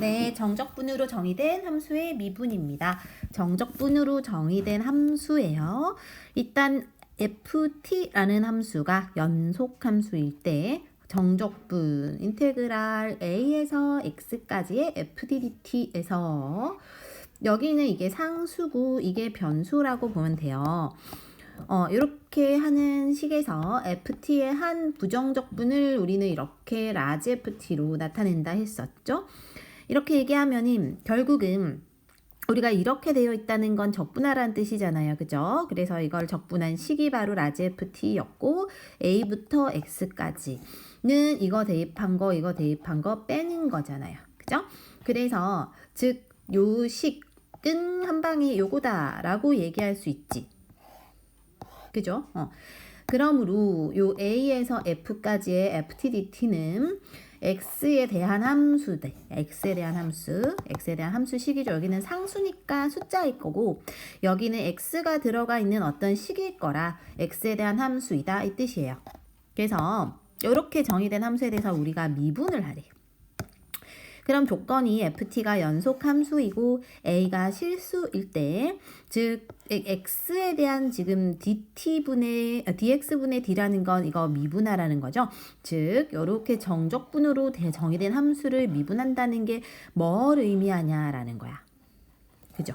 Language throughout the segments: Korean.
네, 정적분으로 정의된 함수의 미분입니다. 정적분으로 정의된 함수예요. 일단 ft라는 함수가 연속 함수일 때 정적분 인테그랄 a에서 x까지의 fdt에서 여기는 이게 상수고 이게 변수라고 보면 돼요. 어, 이렇게 하는 식에서 ft의 한 부정적분을 우리는 이렇게 라지 ft로 나타낸다 했었죠. 이렇게 얘기하면은 결국은 우리가 이렇게 되어 있다는 건 적분하라는 뜻이잖아요. 그죠? 그래서 이걸 적분한 식이 바로 라지 ft였고 a부터 x까지는 이거 대입한 거 이거 대입한 거 빼는 거잖아요. 그죠? 그래서 즉 요 식은 한 방에 요거다라고 얘기할 수 있지. 그죠? 어. 그러므로 요 a에서 f까지의 ftdt는 x에 대한 함수대 x에 대한 함수 x에 대한 함수식이죠. 여기는 상수니까 숫자일 거고 여기는 x가 들어가 있는 어떤 식일 거라 x에 대한 함수이다 이 뜻이에요. 그래서 이렇게 정의된 함수에 대해서 우리가 미분을 하래 그럼 조건이 ft가 연속 함수이고 a가 실수일 때, 즉 x에 대한 지금 dt분의 dx분의 d라는 건 이거 미분하라는 거죠. 즉 이렇게 정적분으로 정의된 함수를 미분한다는 게 뭘 의미하냐라는 거야. 그죠?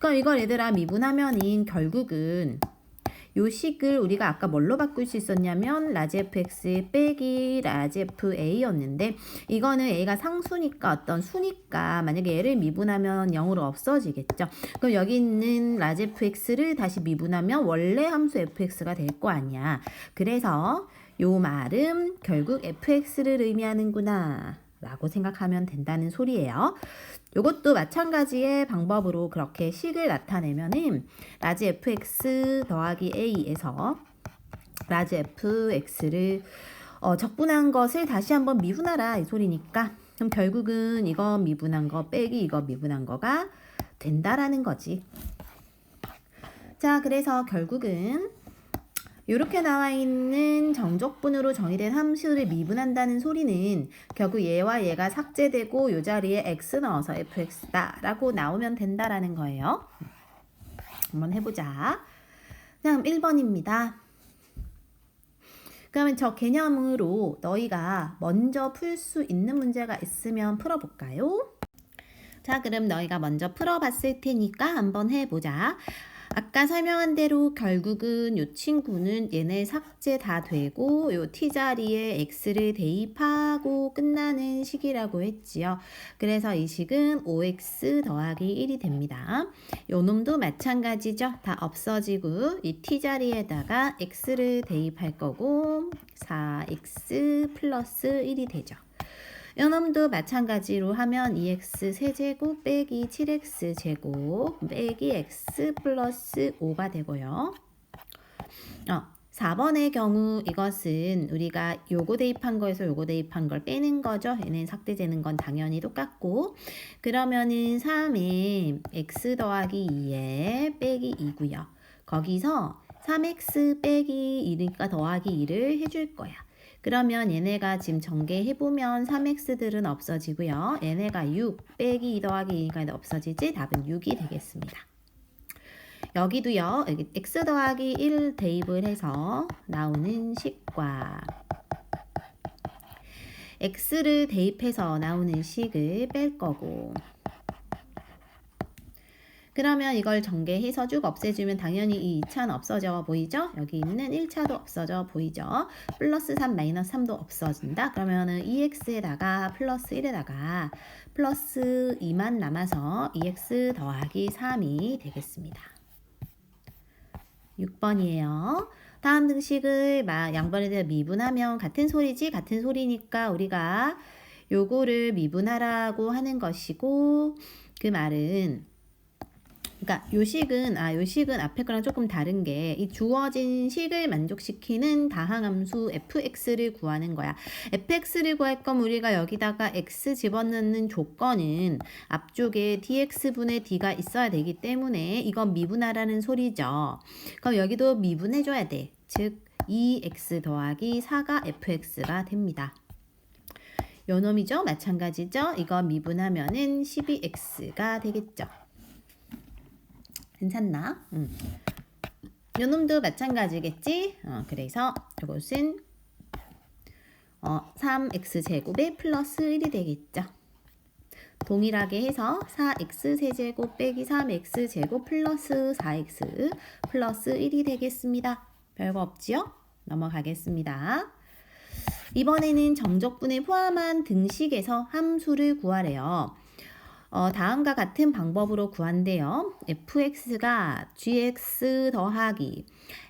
그럼 이걸 얘들아 미분하면은 결국은 요 식을 우리가 아까 뭘로 바꿀 수 있었냐면 라지 fx 빼기 라지 fa였는데 이거는 a가 상수니까 어떤 수니까 만약에 얘를 미분하면 0으로 없어지겠죠. 그럼 여기 있는 라지 fx를 다시 미분하면 원래 함수 fx가 될 거 아니야. 그래서 요 말은 결국 fx를 의미하는구나. 라고 생각하면 된다는 소리예요. 이것도 마찬가지의 방법으로 그렇게 식을 나타내면은 라지 fx 더하기 a에서 라지 fx를 어, 적분한 것을 다시 한번 미분하라 이 소리니까 그럼 결국은 이거 미분한 거 빼기 이거 미분한 거가 된다라는 거지. 자, 그래서 결국은 이렇게 나와 있는 정적분으로 정의된 함수를 미분한다는 소리는 결국 얘와 얘가 삭제되고 이 자리에 x 넣어서 fx다 라고 나오면 된다라는 거예요. 한번 해보자. 다음 1번입니다. 그러면 저 개념으로 너희가 먼저 풀 수 있는 문제가 있으면 풀어볼까요? 자, 그럼 너희가 먼저 풀어봤을 테니까 한번 해보자. 아까 설명한 대로 결국은 이 친구는 얘네 삭제 다 되고 요 t자리에 x를 대입하고 끝나는 식이라고 했지요. 그래서 이 식은 5x 더하기 1이 됩니다. 요 놈도 마찬가지죠. 다 없어지고 이 t자리에다가 x를 대입할 거고 4x 플러스 1이 되죠. 요놈도 마찬가지로 하면 2x 세제곱 빼기 7x 제곱 빼기 x 플러스 5가 되고요. 어, 4번의 경우 이것은 우리가 요거 대입한 거에서 요거 대입한 걸 빼는 거죠. 얘는 삭제되는 건 당연히 똑같고 그러면은 3에 x 더하기 2에 빼기 2고요. 거기서 3x 빼기 2니까 더하기 2를 해줄 거야. 그러면 얘네가 지금 전개해보면 3x들은 없어지고요. 얘네가 6 빼기 2 더하기 2니까 없어지지 답은 6이 되겠습니다. 여기도요. 여기 x 더하기 1 대입을 해서 나오는 식과 x를 대입해서 나오는 식을 뺄 거고 그러면 이걸 전개해서 쭉 없애주면 당연히 이 2차는 없어져 보이죠? 여기 있는 1차도 없어져 보이죠? 플러스 3 마이너스 3도 없어진다. 그러면은 2x에다가 플러스 1에다가 플러스 2만 남아서 2x 더하기 3이 되겠습니다. 6번이에요. 다음 등식을 양변에 대해 미분하면 같은 소리지 같은 소리니까 우리가 요거를 미분하라고 하는 것이고 그 말은 그러니까 요식은 아 요식은 앞에 거랑 조금 다른 게 이 주어진 식을 만족시키는 다항함수 fx를 구하는 거야. fx를 구할 거면 우리가 여기다가 x 집어넣는 조건은 앞쪽에 dx분의 d가 있어야 되기 때문에 이건 미분하라는 소리죠. 그럼 여기도 미분해 줘야 돼. 즉 2x 더하기 4가 fx가 됩니다. 요 놈이죠. 마찬가지죠. 이거 미분하면은 12x가 되겠죠. 괜찮나? 음. 요 놈도 마찬가지겠지? 어, 그래서 이것은 어, 3x 제곱에 플러스 1이 되겠죠. 동일하게 해서 4x 세제곱 빼기 3x 제곱 플러스 4x 플러스 1이 되겠습니다. 별거 없지요? 넘어가겠습니다. 이번에는 정적분을 포함한 등식에서 함수를 구하래요. 어, 다음과 같은 방법으로 구한대요. fx가 gx 더하기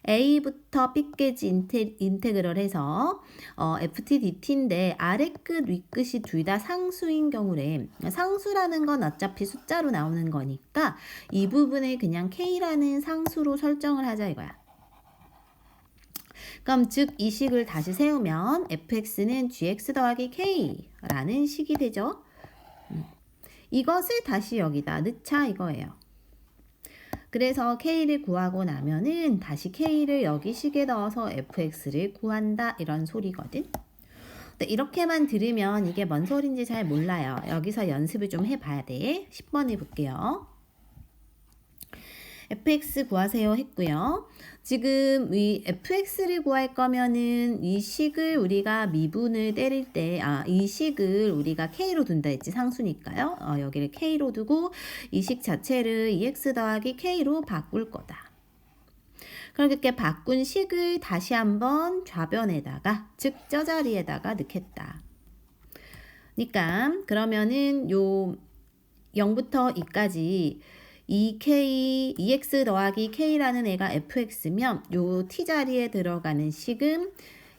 a부터 b까지 인테, 인테그럴 해서 어, ft dt인데 아래 끝, 위 끝이 둘 다 상수인 경우래. 상수라는 건 어차피 숫자로 나오는 거니까 이 부분을 그냥 k라는 상수로 설정을 하자 이거야. 그럼 즉 이 식을 다시 세우면 fx는 gx 더하기 k라는 식이 되죠. 음. 이것을 다시 여기다 넣자 이거예요. 그래서 k를 구하고 나면은 다시 k를 여기 식에 넣어서 fx를 구한다 이런 소리거든. 근데 이렇게만 들으면 이게 뭔 소린지 잘 몰라요. 여기서 연습을 좀 해봐야 돼. 10번 해볼게요. Fx 구하세요 했고요. 지금 이 fx를 구할 거면은 이 식을 우리가 미분을 때릴 때, 아, 이 식을 우리가 k로 둔다 했지, 상수니까요. 어, 여기를 k로 두고 이 식 자체를 ex 더하기 k로 바꿀 거다. 그렇게 바꾼 식을 다시 한번 좌변에다가, 즉, 저 자리에다가 넣겠다. 그러니까, 그러면은 요 0부터 2까지 2k, 2x 더하기 k라는 애가 fx면 요 t 자리에 들어가는 식은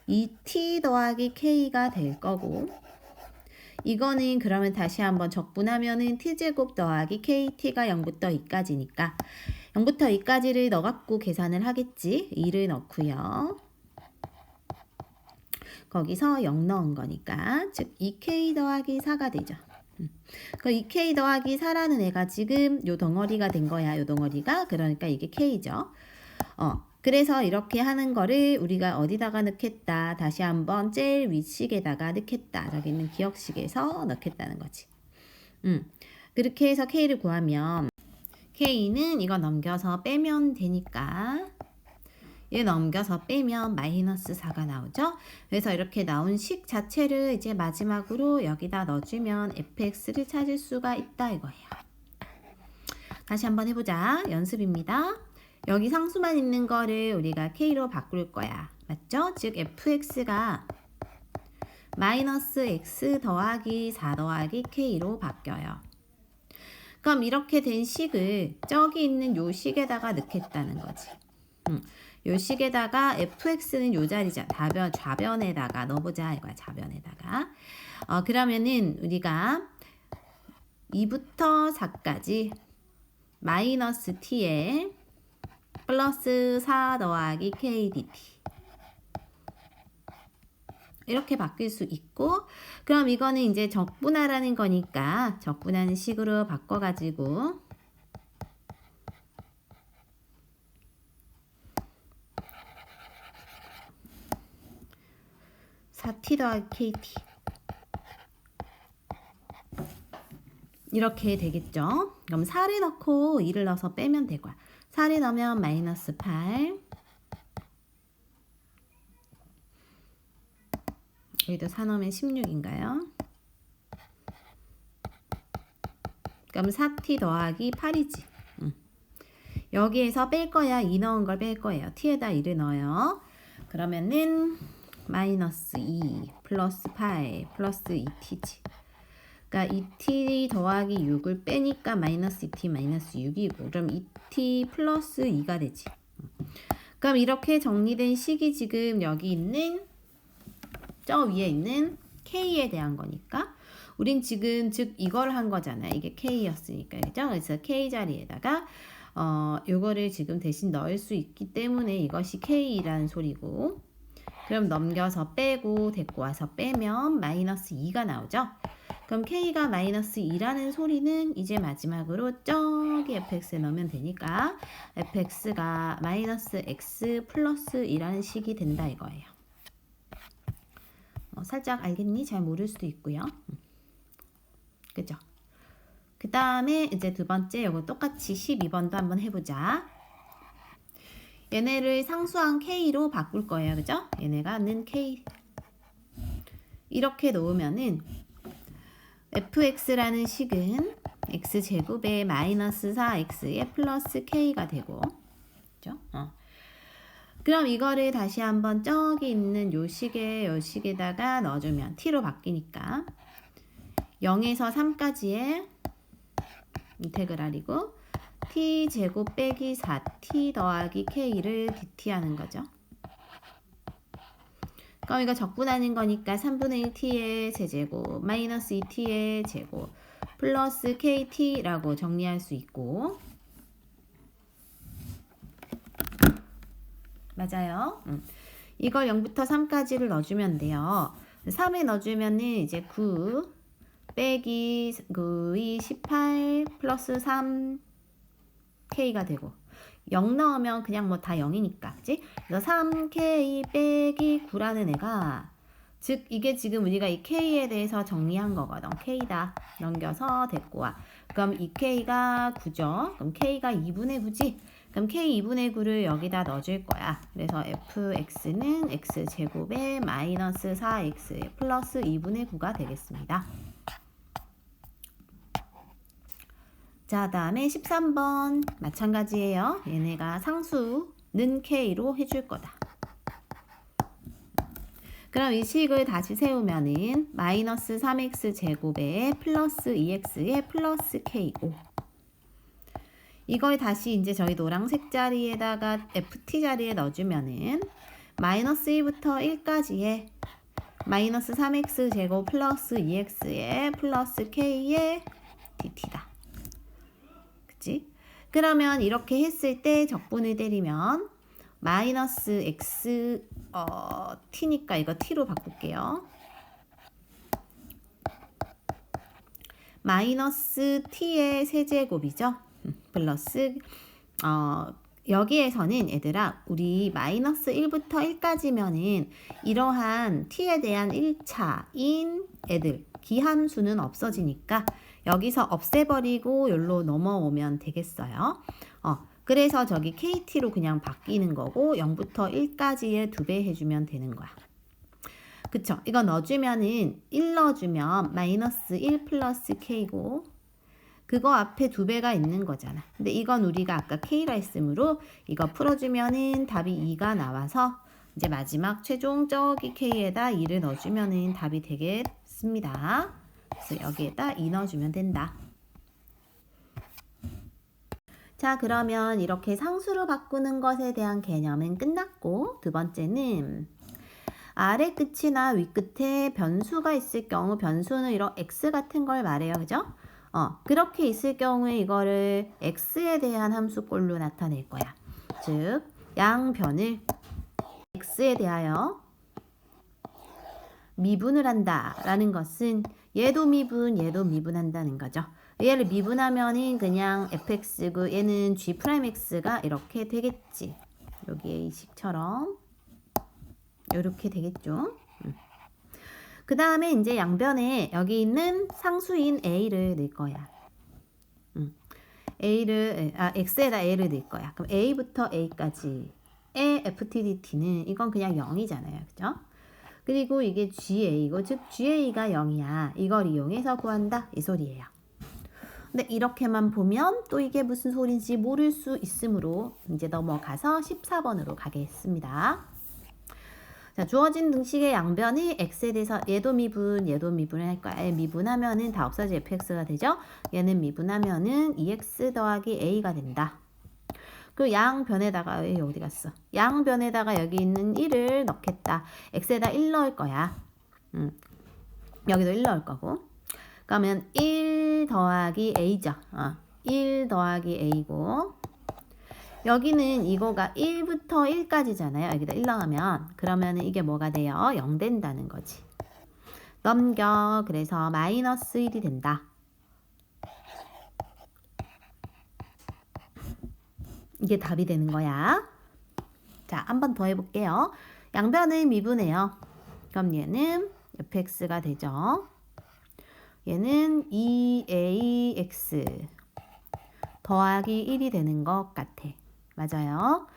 2t 더하기 k가 될 거고. 이거는 그러면 다시 한번 적분하면은 t제곱 더하기 kt가 0부터 2까지니까 0부터 2까지를 넣어갖고 계산을 하겠지? 2를 넣고요. 거기서 0 넣은 거니까 즉 2k 더하기 4가 되죠 그 2k 더하기 4라는 애가 지금 요 덩어리가 된 거야. 요 덩어리가. 그러니까 이게 k죠. 어. 그래서 이렇게 하는 거를 우리가 어디다가 넣겠다. 다시 한번 제일 윗식에다가 넣겠다. 저기 있는 기억식에서 넣겠다는 거지. 음. 그렇게 해서 k를 구하면 k는 이거 넘겨서 빼면 되니까 얘 넘겨서 빼면 마이너스 4가 나오죠. 그래서 이렇게 나온 식 자체를 이제 마지막으로 여기다 넣어주면 fx를 찾을 수가 있다 이거예요. 다시 한번 해보자. 연습입니다. 여기 상수만 있는 거를 우리가 k로 바꿀 거야. 맞죠? 즉 fx가 마이너스 x 더하기 4 더하기 k로 바뀌어요. 그럼 이렇게 된 식을 저기 있는 요 식에다가 넣겠다는 거지. 음. 요 식에다가 fx는 요 자리죠. 좌변, 좌변에다가 넣어보자 이거야. 좌변에다가. 어, 그러면은 우리가 2부터 4까지 마이너스 t에 플러스 4 더하기 k dt 이렇게 바뀔 수 있고 그럼 이거는 이제 적분하라는 거니까 적분하는 식으로 바꿔가지고 4t 더하기 kt 이렇게 되겠죠. 그럼 4를 넣고 2를 넣어서 빼면 되고요. 4를 넣으면 마이너스 8 여기도 4 넣으면 16인가요? 그럼 4t 더하기 8이지. 응. 여기에서 뺄 거야. 2 넣은 걸 뺄 거예요. t에다 2를 넣어요. 그러면은 마이너스 2 플러스 8 플러스 2t지. 그러니까 2t 더하기 6을 빼니까 마이너스 2t 마이너스 6이고 그럼 2t 플러스 2가 되지. 그럼 이렇게 정리된 식이 지금 여기 있는 저 위에 있는 k에 대한 거니까 우린 지금 즉 이걸 한 거잖아요. 이게 k였으니까 그죠? 그래서 k 자리에다가 어 요거를 지금 대신 넣을 수 있기 때문에 이것이 k라는 소리고 그럼 넘겨서 빼고 데리고 와서 빼면 마이너스 2가 나오죠. 그럼 k가 마이너스 2라는 소리는 이제 마지막으로 저기 fx에 넣으면 되니까 fx가 마이너스 x 플러스 2라는 식이 된다 이거예요. 어, 살짝 알겠니? 잘 모를 수도 있고요. 음. 그죠? 그 다음에 이제 두 번째 요거 똑같이 12번도 한번 해보자. 얘네를 상수항 K로 바꿀 거예요. 그죠? 얘네가 는 K. 이렇게 놓으면은 fx라는 식은 x제곱에 마이너스 4x에 플러스 k가 되고 그죠? 어. 그럼 이거를 다시 한번 저기 있는 요 식에 요 식에다가 넣어주면 t로 바뀌니까 0에서 3까지의 인테그랄이고 t 제곱 빼기 4t 더하기 k를 dt 하는 거죠. 그럼 이거 적분하는 거니까 3분의 1t의 세제곱 마이너스 2t의 제곱 플러스 kt라고 정리할 수 있고 맞아요. 음. 이걸 0부터 3까지를 넣어주면 돼요. 3에 넣어주면은 이제 9 빼기 9이 18 플러스 3 k가 되고 0 넣으면 그냥 뭐 다 0이니까 그지? 그래서 3k 빼기 9라는 애가 즉 이게 지금 우리가 이 k에 대해서 정리한 거거든. K다 넘겨서 데리고 와. 그럼 이 k가 9죠? 그럼 k가 2분의 9지? 그럼 k 2분의 9를 여기다 넣어줄 거야. 그래서 fx는 x제곱에 마이너스 4x 플러스 2분의 9가 되겠습니다 자, 다음에 13번 마찬가지예요. 얘네가 상수는 k로 해줄 거다. 그럼 이 식을 다시 세우면은 마이너스 3x 제곱에 플러스 2x에 플러스 k5 이걸 다시 이제 저희 노란색 자리에다가 ft 자리에 넣어주면은 마이너스 1부터 1까지의 마이너스 3x 제곱 플러스 2x에 플러스 k의 dt다. 그러면 이렇게 했을 때 적분을 때리면 마이너스 x 어, t니까 이거 t로 바꿀게요. 마이너스 t의 세제곱이죠. 음, 플러스 어, 여기에서는 얘들아 우리 마이너스 1부터 1까지면은 이러한 t에 대한 1차인 애들 기함수는 없어지니까 여기서 없애버리고 여기로 넘어오면 되겠어요. 어, 그래서 저기 KT로 그냥 바뀌는 거고 0부터 1까지의 두 배 해주면 되는 거야. 그쵸? 이거 넣어주면은 1 넣어주면 마이너스 1 플러스 K고 그거 앞에 두 배가 있는 거잖아. 근데 이건 우리가 아까 K라 했으므로 이거 풀어주면은 답이 2가 나와서 이제 마지막 최종 저기 K에다 2를 넣어주면은 답이 되겠습니다. 그래서 여기에다 2 넣어주면 된다. 자, 그러면 이렇게 상수로 바꾸는 것에 대한 개념은 끝났고, 두 번째는 아래 끝이나 위 끝에 변수가 있을 경우 변수는 이런 x 같은 걸 말해요. 그죠? 어, 그렇게 있을 경우에 이거를 x에 대한 함수꼴로 나타낼 거야. 즉, 양변을 x에 대하여 미분을 한다라는 것은 얘도 미분, 얘도 미분한다는 거죠. 얘를 미분하면은 그냥 fx고 얘는 g'x가 이렇게 되겠지. 여기에 이 식처럼 이렇게 되겠죠. 음. 그 다음에 이제 양변에 여기 있는 상수인 a를 넣을 거야. 음. a를 아 x에다 a를 넣을 거야. 그럼 a부터 a까지의 ftdt는 이건 그냥 0이잖아요. 그죠? 그리고 이게 GA고 즉 GA가 0이야. 이걸 이용해서 구한다. 이 소리예요. 근데 이렇게만 보면 또 이게 무슨 소리인지 모를 수 있으므로 이제 넘어가서 14번으로 가겠습니다. 자, 주어진 등식의 양변이 x에 대해서 얘도 미분, 얘도 미분을 할 거야. 미분하면은 다 없어져 fx가 되죠. 얘는 미분하면은 2x 더하기 a가 된다. 그 양변에다가 얘 어디 갔어? 양변에다가 여기 있는 1을 넣겠다. x에다 1 넣을 거야. 음. 여기도 1 넣을 거고. 그러면 1 더하기 a죠. 어. 1 더하기 a고 여기는 이거가 1부터 1까지잖아요. 여기다 1 넣으면 그러면 이게 뭐가 돼요? 0 된다는 거지. 넘겨. 그래서 마이너스 1이 된다. 이게 답이 되는 거야. 자, 한 번 더 해볼게요. 양변을 미분해요. 그럼 얘는 fx가 되죠. 얘는 2ax 더하기 1이 되는 것 같아. 맞아요.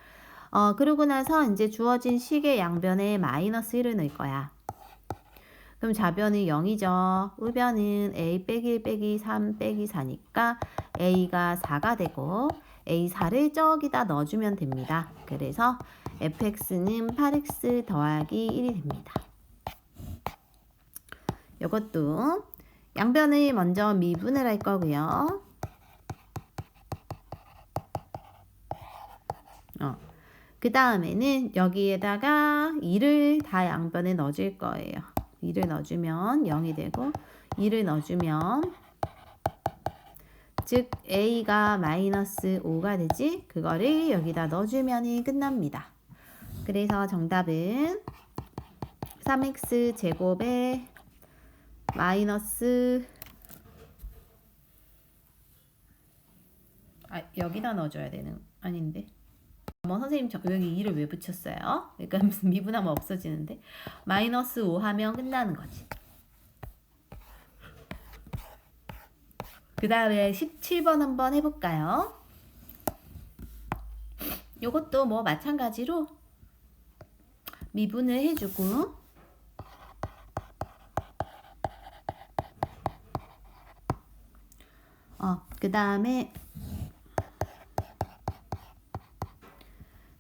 어, 그러고 나서 이제 주어진 식의 양변에 마이너스 1을 넣을 거야. 그럼 좌변은 0이죠. 우변은 a 빼기 1 빼기 3 빼기 4니까 a가 4가 되고 a4를 저기다 넣어주면 됩니다. 그래서 fx는 8x 더하기 1이 됩니다. 이것도 양변을 먼저 미분을 할 거고요. 어. 그 다음에는 여기에다가 2를 다 양변에 넣어줄 거예요. 2를 넣어주면 0이 되고 2를 넣어주면 즉 a가 마이너스 5가 되지 그거를 여기다 넣어주면 끝납니다. 그래서 정답은 3x 제곱에 마이너스 아 여기다 넣어줘야 되는 아닌데 뭐 선생님 저 여기 2를 왜 붙였어요? 그러니까 미분하면 없어지는데 마이너스 5 하면 끝나는 거지 그 다음에 17번 한번 해볼까요? 요것도 뭐 마찬가지로 미분을 해주고 어, 그 다음에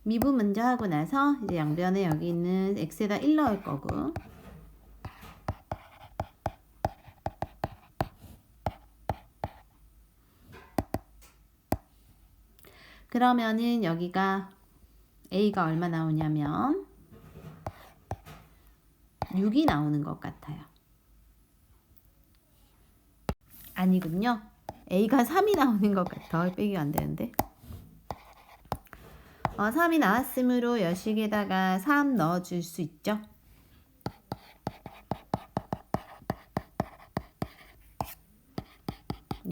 미분 먼저 하고 나서 이제 양변에 여기 있는 x에다 1 넣을 거고 그러면은 여기가 a가 얼마 나오냐면 6이 나오는 것 같아요. 아니군요. a가 3이 나오는 것 같아. 빼기가 안 되는데. 어, 3이 나왔으므로 여식에다가 3 넣어줄 수 있죠.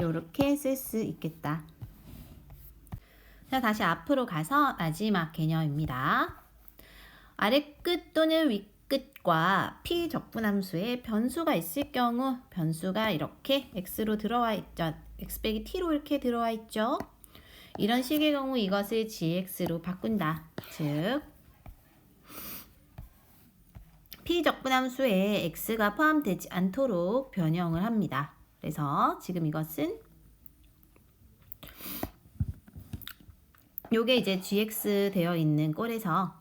요렇게 쓸 수 있겠다. 자, 다시 앞으로 가서 마지막 개념입니다. 아래끝 또는 윗끝과 p 적분함수에 변수가 있을 경우 변수가 이렇게 x로 들어와 있죠. x 빼기 t로 이렇게 들어와 있죠. 이런 식의 경우 이것을 gx로 바꾼다. 즉 p 적분함수에 x가 포함되지 않도록 변형을 합니다. 그래서 지금 이것은 요게 이제 gx 되어 있는 꼴에서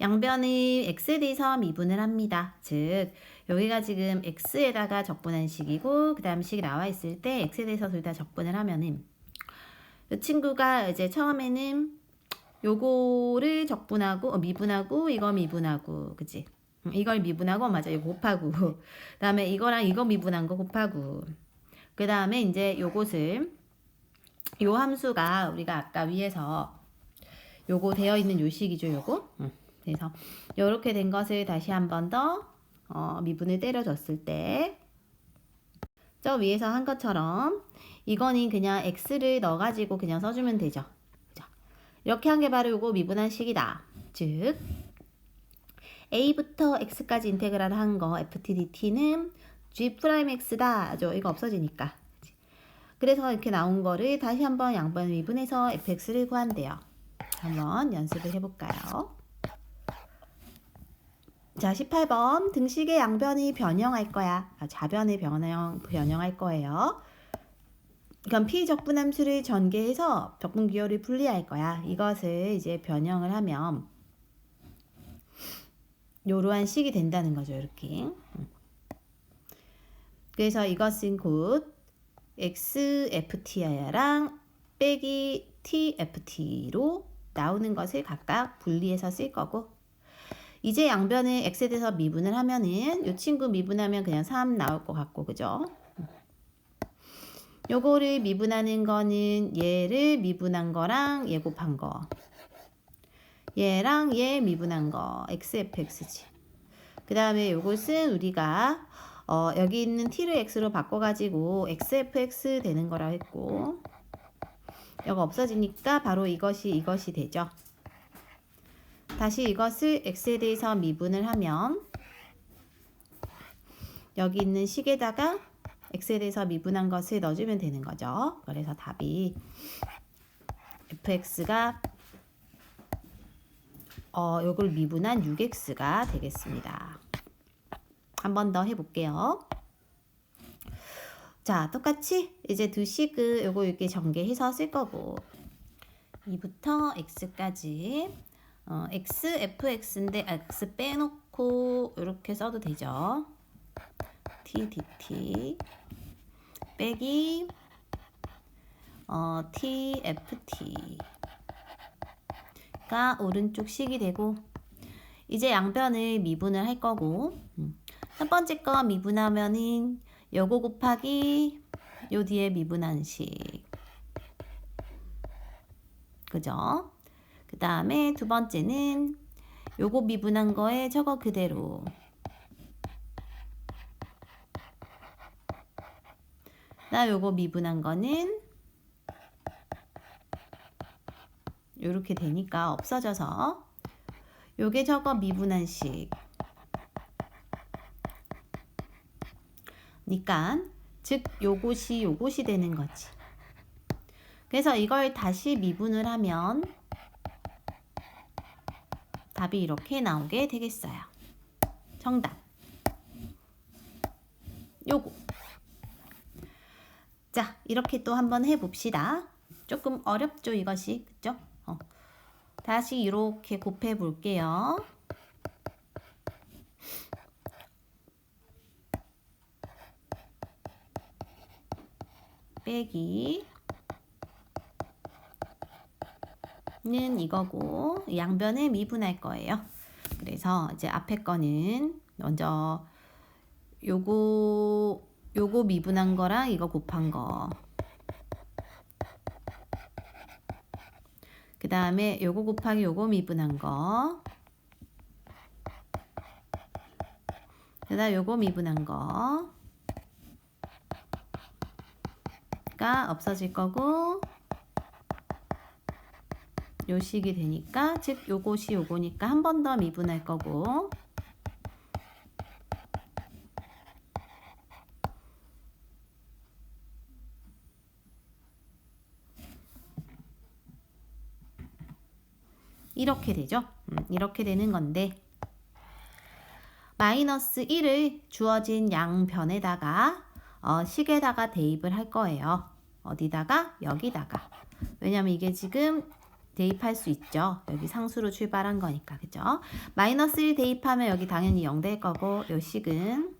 양변의 x에 대해서 미분을 합니다. 즉 여기가 지금 x에다가 적분한 식이고 그 다음 식이 나와 있을 때 x에 대해서 둘 다 적분을 하면은 이 친구가 이제 처음에는 요거를 적분하고 어, 미분하고 이거 미분하고 그치? 음, 이걸 미분하고 맞아 이거 곱하고 그 다음에 이거랑 이거 미분한 거 곱하고 그 다음에 이제 요것을 요 함수가 우리가 아까 위에서 요거 되어 있는 요식이죠 요거 음, 그래서 요렇게 된 것을 다시 한 번 더 어, 미분을 때려줬을 때 저 위에서 한 것처럼 이거는 그냥 x를 넣어가지고 그냥 써주면 되죠. 그죠? 이렇게 한 게 바로 요거 미분한 식이다. 즉 a부터 x까지 인테그랄 한 거 ftdt는 g'x다. 죠 이거 없어지니까. 그래서 이렇게 나온 거를 다시 한번 양변 미분해서 fx를 구한대요. 한번 연습을 해볼까요? 자, 18번 등식의 양변이 변형할 거야. 아, 좌변을 변형, 변형할 거예요. 그럼 p 적분함수를 전개해서 적분 기호를 분리할 거야. 이것을 이제 변형을 하면 요러한 식이 된다는 거죠. 이렇게. 그래서 이것은 곧 xft랑 빼기 tft로 나오는 것을 각각 분리해서 쓸 거고 이제 양변을 x에 대해서 미분을 하면은 이 친구 미분하면 그냥 3 나올 것 같고 그죠? 요거를 미분하는 거는 얘를 미분한 거랑 얘 곱한 거 얘랑 얘 미분한 거 xfx지 그 다음에 요것은 우리가 어, 여기 있는 t를 x로 바꿔가지고 xfx 되는 거라 했고 이거 없어지니까 바로 이것이 이것이 되죠 다시 이것을 x에 대해서 미분을 하면 여기 있는 식에다가 x에 대해서 미분한 것을 넣어주면 되는 거죠. 그래서 답이 fx가 어, 요걸 미분한 6x가 되겠습니다. 한 번 더 해볼게요. 자, 똑같이 이제 두 식을 요거 이렇게 전개해서 쓸 거고 2부터 x까지 어, x, fx인데 x 빼놓고 이렇게 써도 되죠. t, dt 빼기 어, t, ft가 오른쪽 식이 되고 이제 양변을 미분을 할 거고 음. 첫 번째 거 미분하면은 요거 곱하기 요 뒤에 미분한 식. 그죠? 그 다음에 두 번째는 요거 미분한 거에 저거 그대로. 나 요거 미분한 거는 요렇게 되니까 없어져서 요게 저거 미분한 식 니까 즉 요것이 요것이 되는 거지 그래서 이걸 다시 미분을 하면 답이 이렇게 나오게 되겠어요 정답 요거 자, 이렇게 또 한번 해봅시다. 조금 어렵죠, 이것이. 그죠? 어. 다시 이렇게 곱해 볼게요. 빼기 는 이거고 양변을 미분할 거예요. 그래서 이제 앞에 거는 먼저 요거 요거 미분한 거랑 이거 곱한 거. 그 다음에 요거 곱하기 요거 미분한 거. 그 다음 요거 미분한 거. 가 없어질 거고. 요 식이 되니까 즉 요것이 요거니까 한 번 더 미분할 거고. 이렇게 되죠. 음, 이렇게 되는 건데. 마이너스 1을 주어진 양변에다가 어, 식에다가 대입을 할 거예요. 어디다가? 여기다가. 왜냐면 이게 지금 대입할 수 있죠. 여기 상수로 출발한 거니까. 그죠? 마이너스 1 대입하면 여기 당연히 0 될 거고 요 식은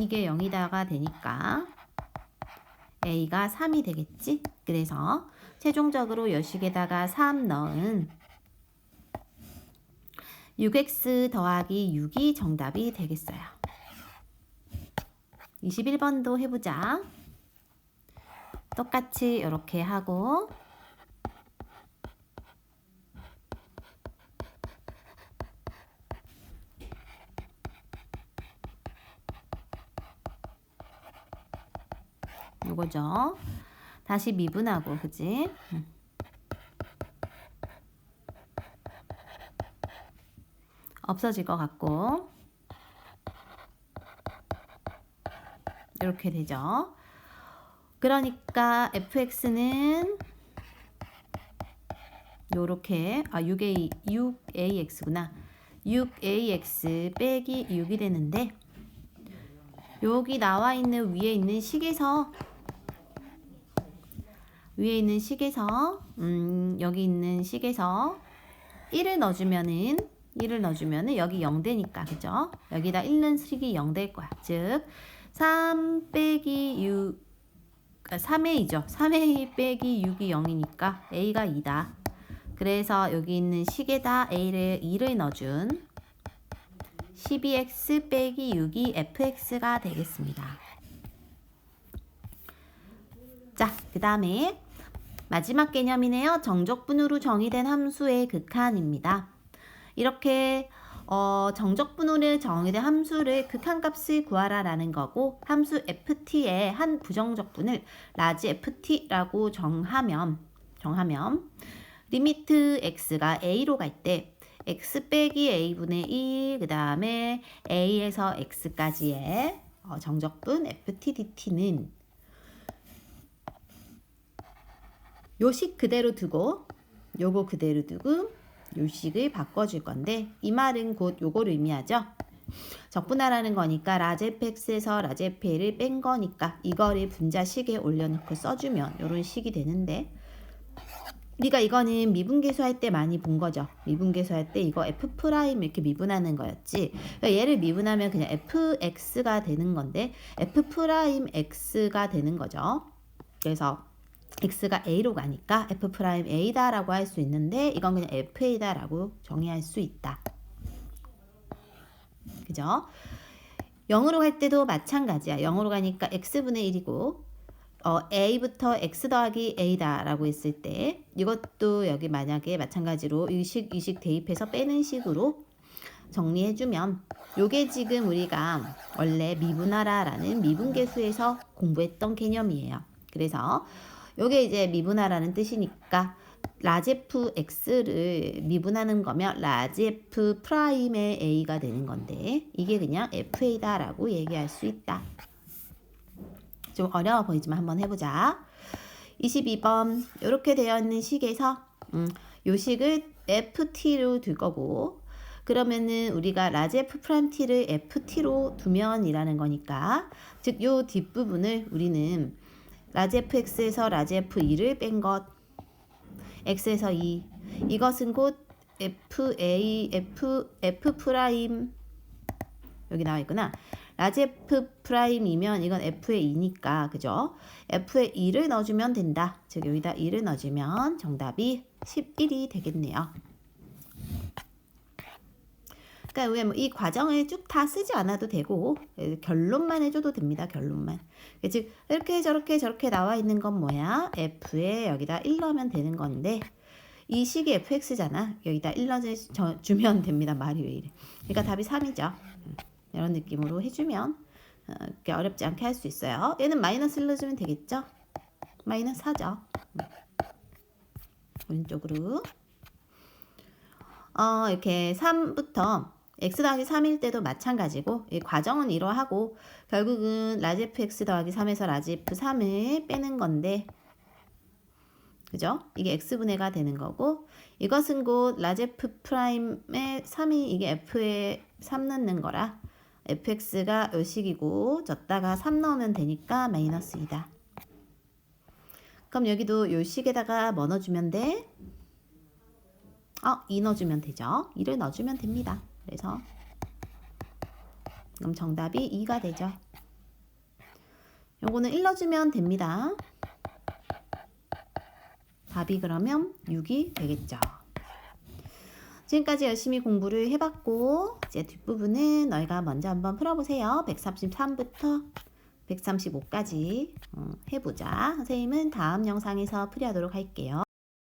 이게 0이다가 되니까 a가 3이 되겠지? 그래서 최종적으로 여식에다가 3 넣은 6x 더하기 6이 정답이 되겠어요. 21번도 해보자. 똑같이 이렇게 하고 요거죠. 다시 미분하고 그지? 없어질 것 같고 이렇게 되죠. 그러니까 fx는 요렇게 아 6a 6ax구나. 6ax 빼기 6이 되는데 여기 나와 있는 위에 있는 식에서 위에 있는 식에서 음, 여기 있는 식에서 1을 넣어주면은 1을 넣어주면은 여기 0 되니까 그죠? 여기다 1는 식이 0될 거야. 즉 3 빼기 6 3a죠. 3a 빼기 6이 0이니까 a가 2다. 그래서 여기 있는 식에다 a를 2를 넣어준 12x 빼기 6이 fx가 되겠습니다. 자, 그 다음에 마지막 개념이네요. 정적분으로 정의된 함수의 극한입니다. 이렇게 어, 정적분으로 정의된 함수를 극한값을 구하라라는 거고 함수 ft의 한 부정적분을 라지 ft라고 정하면 정하면 리미트 x가 a로 갈 때 x 빼기 a분의 1, 그 다음에 a에서 x까지의 어, 정적분 ftdt는 요식 그대로 두고 요거 그대로 두고 요식을 바꿔줄 건데 이 말은 곧 요걸 의미하죠. 적분하라는 거니까 라제펙스에서 라제페를 뺀 거니까 이거를 분자식에 올려놓고 써주면 요런 식이 되는데 우리가 이거는 미분계수 할 때 많이 본 거죠. 미분계수 할 때 이거 f 프라임 이렇게 미분하는 거였지. 그러니까 얘를 미분하면 그냥 fx가 되는 건데 f 프라임 x가 되는 거죠. 그래서 x가 a로 가니까 f 프라임 a다라고 할 수 있는데 이건 그냥 fa다라고 정의할 수 있다. 그죠? 0으로 갈 때도 마찬가지야. 0으로 가니까 x분의 1이고 어, a부터 x 더하기 a다라고 했을 때 이것도 여기 만약에 마찬가지로 이식 이식 대입해서 빼는 식으로 정리해주면 요게 지금 우리가 원래 미분하라라는 미분계수에서 공부했던 개념이에요. 그래서 요게 이제 미분하라는 뜻이니까 라제프 x를 미분하는 거면 라제프 프라임의 a가 되는 건데 이게 그냥 fa다라고 얘기할 수 있다. 좀 어려워 보이지만 한번 해보자. 22번 이렇게 되어 있는 식에서 음, 요 식을 ft로 둘 거고 그러면은 우리가 f 프라임 t를 ft로 두면이라는 거니까 즉 요 뒷부분을 우리는 라지 fx에서 라지 f2를 뺀 것 x에서 2 이것은 곧 fa f f 프라임 여기 나와 있구나. 라지 f 프라임이면 이건 f의 2니까 그죠? f의 2를 넣어주면 된다. 즉 여기다 2를 넣어주면 정답이 11이 되겠네요. 그러니까 왜 이 과정을 쭉 다 쓰지 않아도 되고 예, 결론만 해줘도 됩니다. 결론만. 즉 이렇게 저렇게 저렇게 나와 있는 건 뭐야? f에 여기다 1 넣으면 되는 건데 이 식이 fx잖아. 여기다 1 넣어주면 됩니다. 말이 왜 이래. 그러니까 답이 3이죠. 이런 느낌으로 해주면 어, 어렵지 않게 할 수 있어요. 얘는 마이너스 1 넣어주면 되겠죠? 마이너스 4죠. 오른쪽으로 어, 이렇게 3부터 x 더하기 3일 때도 마찬가지고 이 과정은 이러하고 결국은 라지 fx 더하기 3에서 라지 f 3을 빼는 건데 그죠? 이게 x분해가 되는 거고 이것은 곧 f 프라임의 3이 이게 f에 3 넣는 거라 fx가 요 식이고 졌다가 3 넣으면 되니까 마이너스 2다. 그럼 여기도 요 식에다가 뭐 넣어주면 돼? 어, 2 넣어주면 되죠. 2를 넣어주면 됩니다. 그래서 그럼 정답이 2가 되죠. 요거는 1 넣어주면 됩니다. 답이 그러면 6이 되겠죠. 지금까지 열심히 공부를 해봤고 이제 뒷부분은 너희가 먼저 한번 풀어보세요. 133부터 135까지 어, 해보자. 선생님은 다음 영상에서 풀이하도록 할게요.